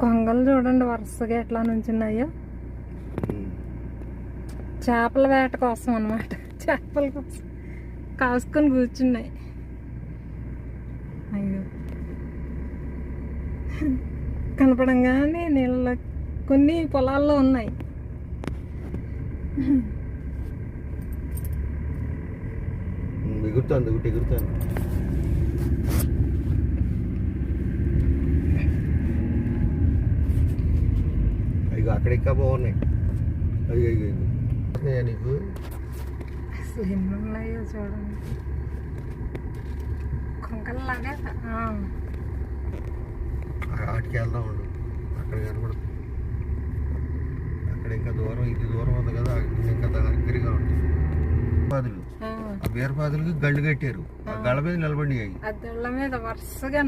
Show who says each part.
Speaker 1: కొంగలు చూడండి వరుసగా ఎట్లా నుంచున్నాయో. చేపల వేట కోసం అన్నమాట. చేపల కోసం. కాసుకొని కూర్చున్నాయి. అయ్యో. కనపడంగానే నీళ్ళ కొన్ని పొలాల్లో ఉన్నాయి.
Speaker 2: ఎగురుతుంది ఒకటి ఎగురుతుంది. అయ్యో అక్కడ ఇంకా బాగున్నాయి. అయ్యో. వస్తున్నాయా నీకు?
Speaker 1: ఉన్నాయో చూడండి.
Speaker 2: ఆటికి వెళ్దాం ఉండు. అక్కడ అక్కడ ఇంకా దూరం ఇది దూరం ఉంది కదా ఇంకా దగ్గరగా ఉంటుంది పాదులు
Speaker 1: ఆ,
Speaker 2: బీరపాదులకి గళ్ళు కట్టారు. ఆ గళ్ళ మీద నిలబడి
Speaker 1: అద్దెళ్ళ మీద వరుసగా